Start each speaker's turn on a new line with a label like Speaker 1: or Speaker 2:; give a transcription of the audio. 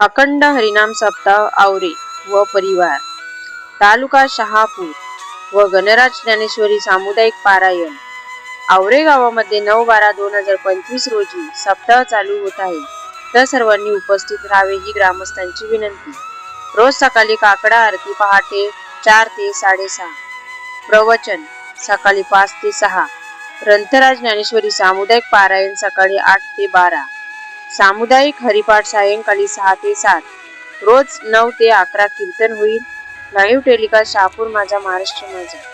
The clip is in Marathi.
Speaker 1: अखंड हरिनाम सप्ताह आवरे व परिवार. तालुका शहापूर व गणराज ज्ञानेश्वरी सामुदायिक पारायण. आवरे गावामध्ये नऊ बारा दोन हजार पंचवीस रोजी सप्ताह चालू होत आहे. तर सर्वांनी उपस्थित राहावे ही ग्रामस्थांची विनंती. रोज सकाळी काकडा आरती पहाटे चार ते साडेसहा. प्रवचन सकाळी पाच ते सहा. ग्रंथराज ज्ञानेश्वरी सामुदायिक पारायण सकाळी आठ ते बारा. सामुदायिक हरिपाठ सायंकाळी सहा ते सात. रोज नऊ ते अकरा कीर्तन होईल. लाईव्ह टेलिकास्ट शहापूर माझा महाराष्ट्र माझा.